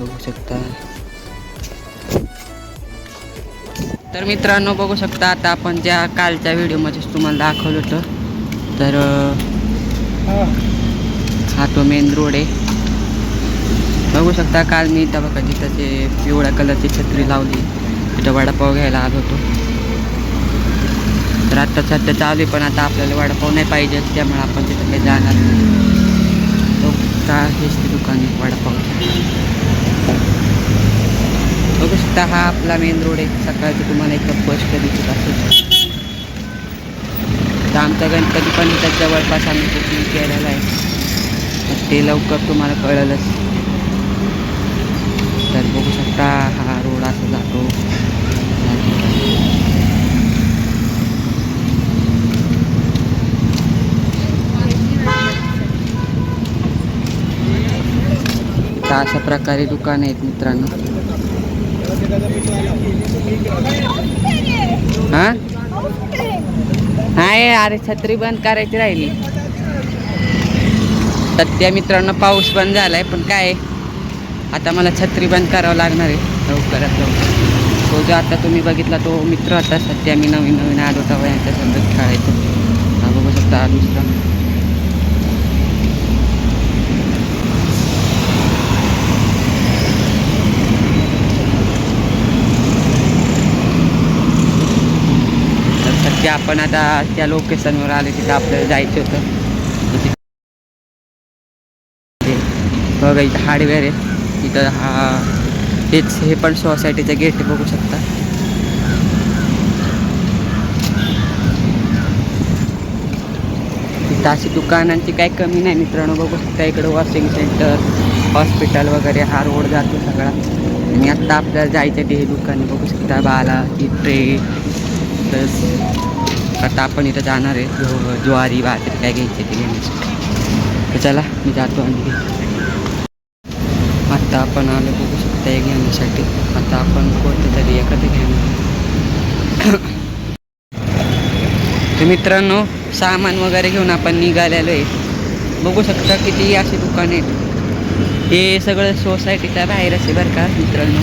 बघू शकता. तर मित्रांनो बघू शकता आता आपण ज्या कालच्या व्हिडिओमध्येच तुम्हाला दाखवलं होतं तर हा तो मेन रोड आहे. बघू शकता काल मी इथं बघा जिथं ते पिवळ्या कलरची छत्री लावली तिथं वडापाव घ्यायला आलो होतो. तर आत्ता सध्या चालू आहे पण आता आपल्याला वडापाव नाही पाहिजे त्यामुळे आपण तिथं काही जाणार नाही. तो का हेच ते दुकान आहे बघू शकता हा आपला मेन रोड आहे. सकाळचं तुम्हाला एकदम स्पष्ट दिसत असेल. तर आमचा गणपती पण इथं जवळपास आम्ही बुकिंग केलेला आहे. तर ते लवकर तुम्हाला कळलंच. तर बघू शकता हा रोड असा जातो. तर अशा प्रकारे दुकान आहेत मित्रांनो. हा? नाही अरे छत्री बंद करायची राहिली. सध्या मित्रांनो पाऊस बंद झालाय पण काय? आहे, आता मला छत्री बंद करावं लागणार आहे. हो, लवकरात लवकर तो हो, जो आता तुम्ही बघितला तो मित्र आता सध्या मी नवीन नवीन आलो तेव्हा यांच्या संगत खेळायचो. हा बघू शकता दुसरा. तर आपण आता त्या लोकेशनवर आले तिथं आपल्याला जायचं होतं. तिथे बघा इथं हार्डवेअर आहे. इथं हा हेच हे पण सोसायटीचं गेट बघू शकता. इथं अशी दुकानांची काही कमी नाही मित्रांनो बघू शकता इकडं वॉशिंग सेंटर हॉस्पिटल वगैरे हा रोड जातो सगळा. आणि आत्ता आपल्याला जायचं ते हे दुकान बघू शकता बाला ती ट्रे तर आता आपण इथं जाणार आहे. ज्वारी बाजरी काय घ्यायचे ते घेण्याची तर चला मी जातो आणि आत्ता आता आपण आलो बघू शकता हे घेण्यासाठी. आता आपण कोणतं तरी एखादं घेणार तर मित्रांनो सामान वगैरे घेऊन आपण निघालेलो आहे. बघू शकता किती अशी दुकान आहेत. हे सगळं सोसायटीच्या बाहेर असे बरं का मित्रांनो?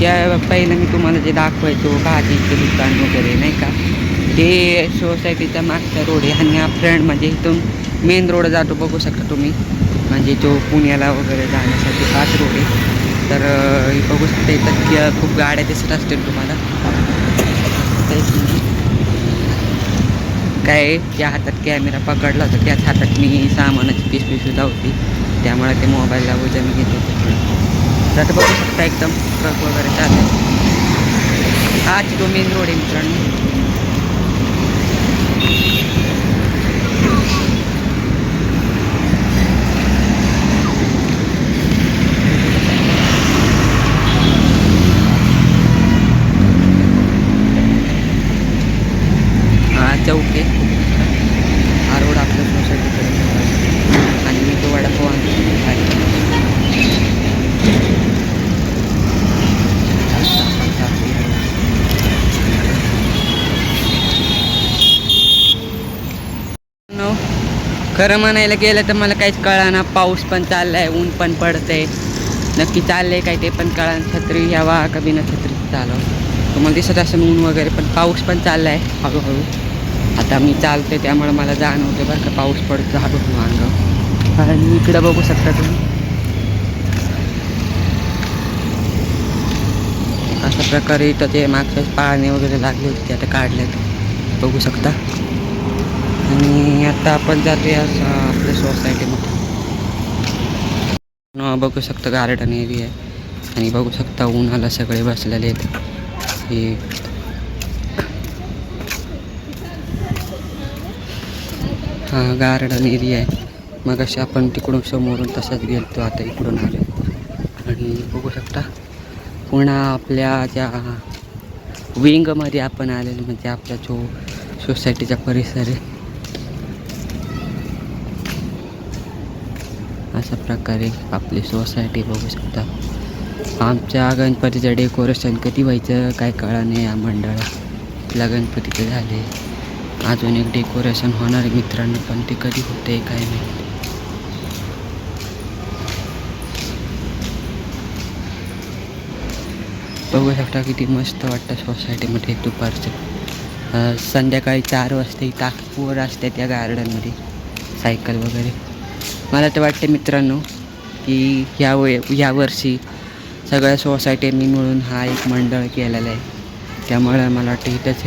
त्या पहिलं मी तुम्हाला जे दाखवायचो भाजीचं दुकान वगैरे नाही का? ते सोसायटीच्या मागचा रोड आहे आणि हा फ्रंट म्हणजे इथून मेन रोड जातो बघू शकता तुम्ही. म्हणजे जो पुण्याला वगैरे जाण्यासाठी हाच रोड. आहे तर हे बघू शकता इथं खूप गाड्या दिसत असतील तुम्हाला. काय त्या हातात कॅमेरा पकडला होता त्याच हातात मी सामानाची पिशवी सुद्धा होती त्यामुळे ते मोबाईलला वजन मी घेत. होतं तर बघू शकता एकदम ट्रक वगैरे चालू आहे. हाच तो मेन रोड आहे मित्रांनो हा चौक आहे हा रोड आपल्या सोसायटीकडे आणि मी तो वडापाव आणतो खायला. नो खरं म्हणायला गेलं तर मला काहीच कळाना. पाऊस पण चाललाय ऊन पण पडतंय. नक्की चाललंय काय ते पण कळा छत्री घ्यावा का बिना छत्री चालव? तुम्हाला दिसत असेल ऊन वगैरे पण पाऊस पण चाललाय. हळूहळू. आता मी चालते त्यामुळे मला जाणवते बरं का पाऊस पडतो हळूहळू अंग. आणि इकडं बघू शकता तुम्ही. अशा प्रकारे इथं ते मागच्या पाळणे वगैरे लागले होते ते आता काढले बघू शकता. आता आपण जातोय असं आपल्या सोसायटीमध्ये. बघू शकता गार्डन एरिया आहे. आणि बघू शकता उन्हाला सगळे बसलेले आहेत. हे. हा गार्डन एरिया आहे. मग असे आपण तिकडून समोरून तसंच गेलतो आता इकडून आलो. आणि बघू शकता पुन्हा आपल्या ज्या विंगमध्ये आपण आलेलो म्हणजे आपला जो सोसायटीचा परिसर आहे अशा प्रकारे आपली सोसायटी बघू शकता. आमच्या गणपतीचं डेकोरेशन कधी व्हायचं काय कळा नाही या मंडळातल्या गणपतीचं झाले. अजून एक डेकोरेशन होणार आहे मित्रांनो पण ते कधी होते काय नाही. बघू शकता किती मस्त वाटतं सोसायटीमध्ये दुपारचं. संध्याकाळी चार वाजता इथं पोर असते त्या गार्डनमध्ये सायकल वगैरे. मला तर वाटते मित्रांनो की ह्या वे यावर्षी सगळ्या सोसायटींनी मिळून हा एक मंडळ केलेला आहे. त्यामुळे मला वाटतं इथंच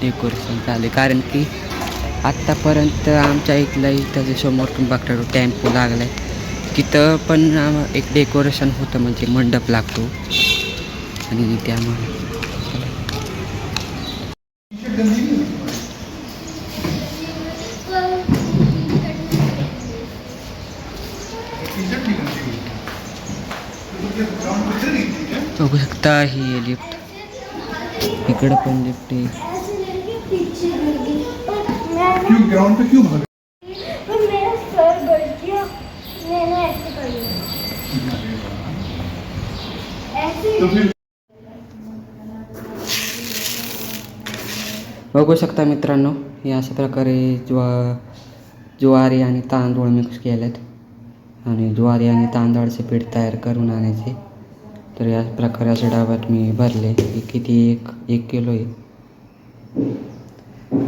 डेकोरेशन चालू आहे. कारण की आत्तापर्यंत आमच्या इथलं इथं जे समोर बघतो टेम्पो लागला आहे तिथं पण एक डेकोरेशन होतं म्हणजे मंडप लागतो. आणि त्यामुळे बघू शकता ही आहे लिफ्ट इकडं पण लिफ्ट आहे ऐसे लड़के पीछे गिर गई और मैं क्यों ग्राउंड पे क्यों भागा और मेरा सर गड़ गया मैंने ऐसे कर लिया ऐसे तो फिर बघू शकता मित्रांनो हे अशा प्रकारे ज्वा ज्वारी आणि तांदूळ मिक्स केलेत. आणि ज्वारी आणि तांदळाचे पीठ तयार करून आणायचे. तर या प्रकारे अशा डाब्यात मी भरले. की किती एक एक किलो आहे.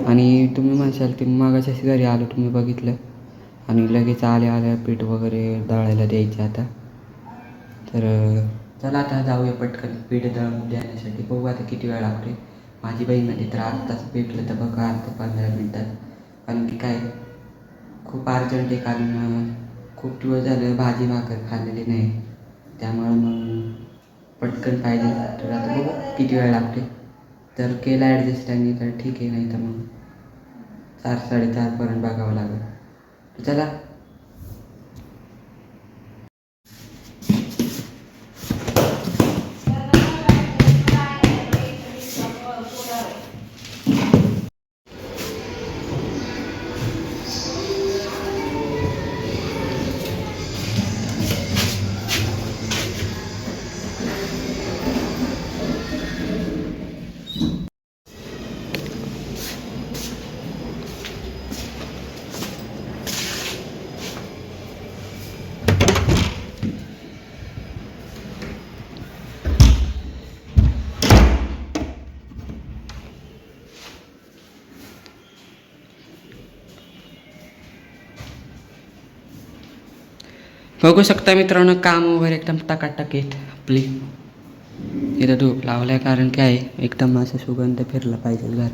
आणि तुम्ही म्हणशाल की मागाच्याच घरी आलो तुम्ही बघितलं. आणि लगेच आल्या आल्या पीठ वगैरे दळायला द्यायचे आता. तर चला आता जाऊया पटकन पीठ दळून देण्यासाठी. बघू आता किती वेळ लागते माझी बहीण म्हणजे तर आत्ताच पेटलं तर बघा अर्धा पंधरा मिनटात. कारण की काय खूप अर्जंट आहे. कारण खूप दिवस झालं भाजी भाकर खाल्लेली नाही. त्यामुळं मग पटकन पाहिजे तर आता बघू किती वेळ लागते तर केला ॲडजस्ट त्यांनी तर ठीक आहे नाही तर मग चार साडेचारपर्यंत बघावं लागेल. चला. बघू शकता मित्रांनो काम वगैरे एकदम टकाटक आहेत आपली. इथं धूप लावलाय कारण काय आहे एकदम असं सुगंध फिरला पाहिजे घर.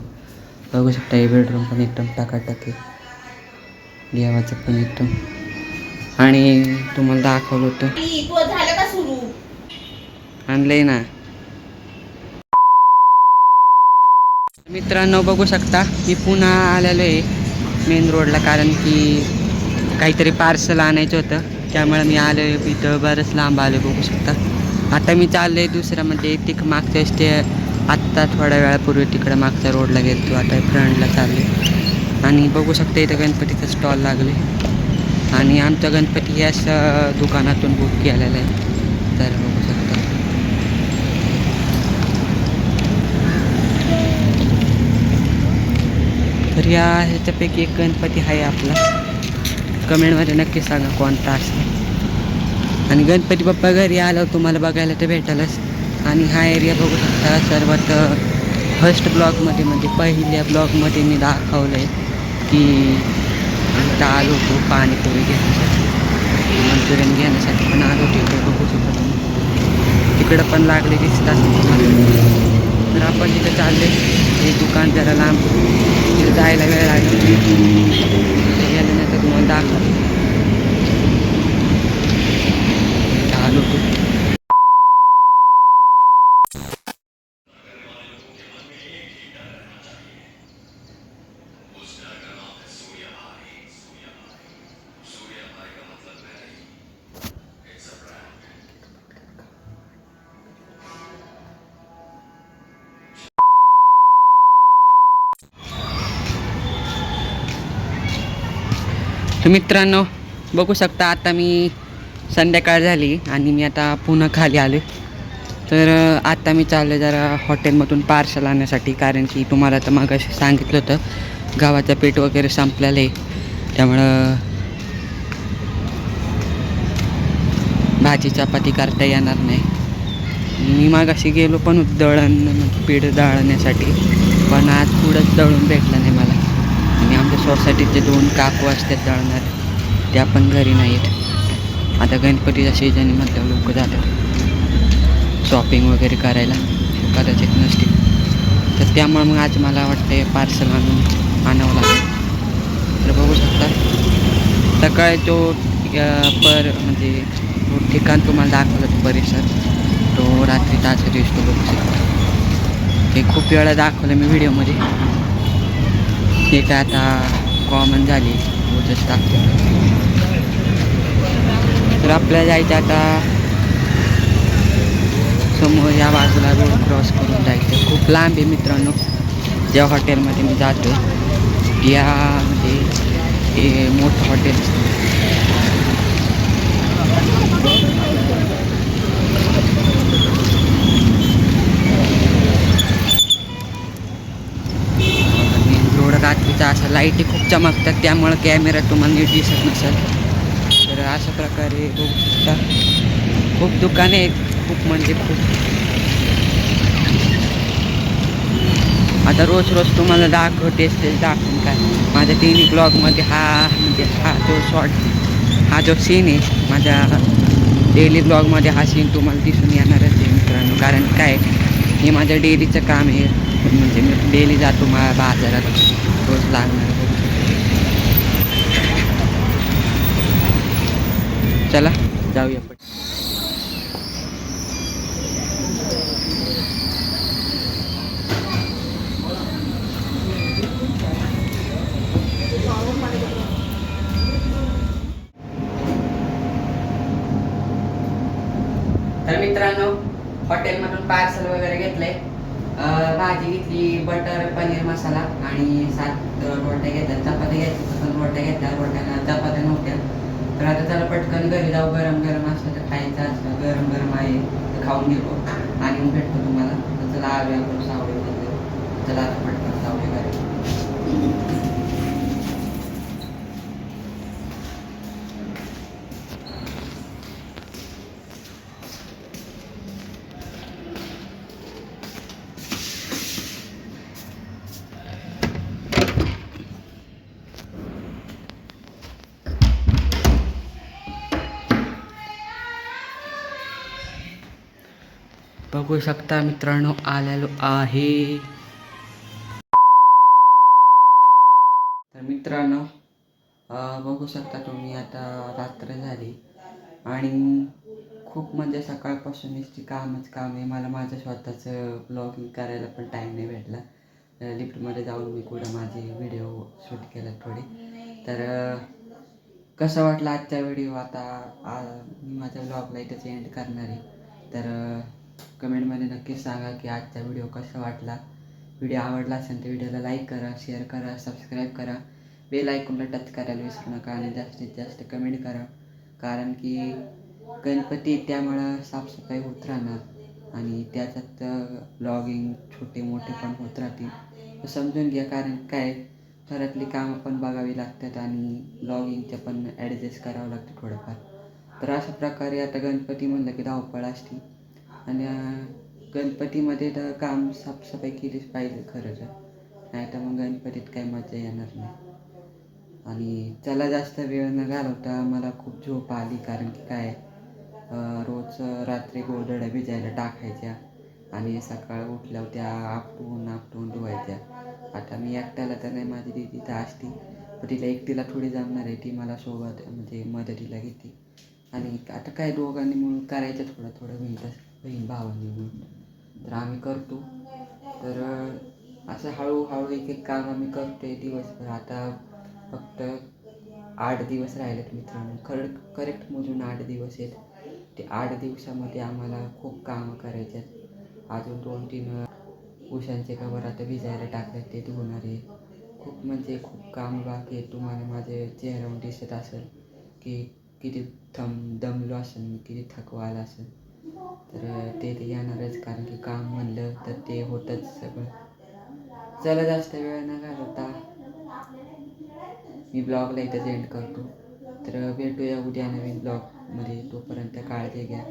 बघू शकता हे बेडरूम पण एकदम टकाटक आहे. देवाचं पण एकदम. आणि तुम्हाला दाखवलं होतं. आणलंय ना. मित्रांनो बघू शकता मी पुन्हा आलेलो आहे मेन रोडला कारण की काहीतरी पार्सल आणायचं होतं. त्यामुळे मी आलो आहे इथं बरंच लांब आलो बघू शकता. आता मी चाललो आहे दुसरं म्हणजे तिक मागच्या स्टे आत्ता थोड्या वेळापूर्वी तिकडं मागच्या रोडला गेलो आता फ्रंटला चालले आणि बघू शकता इथं गणपतीचं स्टॉल लागले आणि आमचा गणपती याच दुकानातून बुक केलेला आहे. तर बघू शकता. तर या ह्याच्यापैकी एक गणपती आहे आपला. कमेंटमध्ये नक्की सांगा कोणता असेल. आणि गणपती बाप्पा घरी आल्यावर तुम्हाला बघायला तर भेटालच. आणि हा एरिया बघू शकता सर्वात फर्स्ट ब्लॉगमध्ये म्हणजे पहिल्या ब्लॉगमध्ये मी दाखवलं आहे की आम्ही आलो होतो पाणीपुरी घेण्यासाठी. मंचुरियन घेण्यासाठी पण आलो होतो इकडे बघू शकता तिकडं पण लागले दिसत असेल तुम्हाला. तर आपण तिथं चालले हे दुकान जरा लांब. तिथं जायला वेळ लागेल. तिथे गेल्यानंतर तुम्हाला दाखव मित्रांनो बघू शकता आता मी संध्याकाळ झाली आणि मी आता पुन्हा खाली आले तर आत्ता आता मी चाललो जरा हॉटेलमधून पार्सल आणण्यासाठी कारण की तुम्हाला तर मग सांगितलं होतं गावाचं पीठ वगैरे संपलेलं आहे. त्यामुळं भाजी चपाती करता येणार नाही. मी मागाशी गेलो पण दळण पीठ दळण्यासाठी पण आज पुढंच दळून भेटलं नाही. सोसायटीचे दोन काकू असतात दळणार. त्या पण घरी नाहीत. आता गणपतीच्या सीजन म्हटल्यावर लोक जातात. शॉपिंग वगैरे करायला. कदाचित नसतील. तर त्यामुळे मग आज मला वाटते पार्सल आणून आणावं लागेल. तर बघू शकता. सकाळी तो पर म्हणजे तो ठिकाण तुम्हाला दाखवलं तो परिसर. तो रात्री तास दिसतो बघू शकता. ते खूप वेळा दाखवलं मी व्हिडिओमध्ये ते काय आता कॉमन झाली रोजच टाकतो. तर आपल्याला जायचं आता समोर या बाजूला रोड क्रॉस करून जायचं. खूप लांब आहे मित्रांनो. ज्या हॉटेलमध्ये मी जातो यामध्ये हे मोठं हॉटेल आणि रोड रात्रीचा असा लाईटी खूप चमकतात त्यामुळं कॅमेरा तुम्हाला नीट दिसत नसेल. तर अशा प्रकारे बघू शकता. खूप दुकाने आहेत खूप म्हणजे खूप. आता रोज रोज तुम्हाला दाखवतेच तेच दाखवून काय. माझ्या तिन्ही ब्लॉगमध्ये हा म्हणजे हा जो शॉर्ट हा जो सीन आहे माझ्या डेली ब्लॉगमध्ये हा सीन तुम्हाला दिसून येणारच आहे मित्रांनो. कारण काय हे माझं डेलीचं काम आहे. म्हणजे मी डेली जातो मा बाजारात. रोज लागणार चला जाऊया पण तर मित्रांनो हॉटेलमधून पार्सल वगैरे घेतलंय. भाजी घेतली बटर पनीर मसाला आणि सात रोट्या घेतल्या चपात्या घ्यायच्या पण रोट्या घेतल्या रोट्या चपात्या नव्हत्या. तर आता त्याला पटकन घरी जाऊ गरम गरम असलं तर खायचं असलं गरम गरम आहे तर खाऊन घेतो. आणि मग भेटतो तुम्हाला. तर चला आवे आपण सावळे चला आता पटकन सावळे घरी. बघू शकता मित्रांनो आलेलो आहे. तर मित्रांनो बघू शकता तुम्ही आता रात्र झाली आणि खूप म्हणजे सकाळपासून नुसती कामच काम आहे. मला माझं स्वतःचं ब्लॉगिंग करायला पण टाईम नाही भेटला. लिफ्टमध्ये जाऊन मी कुठं माझे व्हिडिओ शूट केला थोडे. तर कसं वाटलं आजचा व्हिडिओ आता मी माझ्या ब्लॉगला इथंच एंड करणार आहे. तर कमेंटमध्ये नक्कीच सांगा की आजचा व्हिडिओ कसा वाटला. व्हिडिओ आवडला असेल तर व्हिडिओला लाईक करा शेअर करा सबस्क्राईब करा. बेल आयकॉनला टच करायला विसरू नका आणि जास्तीत जास्त कमेंट करा. कारण की गणपती त्यामुळं साफसफाई होत राहणार आणि त्याच्यात ब्लॉगिंग छोटे मोठे पण होत राहतील. समजून घ्या कारण काय घरातली कामं पण बघावी लागतात आणि ब्लॉगिंगचं पण ॲडजस्ट करावं लागतं थोडंफार. तर अशा प्रकारे आता गणपती म्हणलं की धावपळ असते. आणि गणपतीमध्ये तर काम साफसफाई केलीच पाहिजे खरंच नाही तर मग गणपतीत काही मजा येणार नाही. आणि चला जास्त वेळ न घालवता मला खूप झोप आली कारण की काय रोज रात्री गोधड्या भिजायला टाकायच्या आणि सकाळ उठल्या त्या आपटून आपटून धुवायच्या. आता मी एकट्याला तर नाही माझी दिदी तर असती. पण तिला एकटीला थोडी जमणार आहे ती मला सोबत म्हणजे मदतीला घेते. आणि आता काय दोघांनी म्हणून करायचं थोडं थोडं मिळतं बहीण भावांनी मिळून तर आम्ही करतो. तर असं हळूहळू एक एक काम आम्ही करतो आहे दिवसभर. आता फक्त आठ दिवस राहिलेत मित्रांनो. खर करेक्ट मोजून आठ दिवस आहेत. ते आठ दिवसामध्ये आम्हाला खूप कामं करायचे आहेत. अजून दोन तीन उशांचे कवर आता भिजायला टाकलेत ते धुवणार. आहे खूप म्हणजे खूप काम बाकी आहे तुम्हाला माझे चेहऱ्यावर दिसत असेल की किती थम दमलो असेल मी किती थकवा आला असेल. तर ते ते येणारच कारण की काम म्हणलं तर ते होतंच सगळं. चला जास्त वेळ न घालवता मी ब्लॉगला इथंच एंड करतो. तर भेटूया उद्या नवीन ब्लॉगमध्ये. तोपर्यंत काळजी घ्या.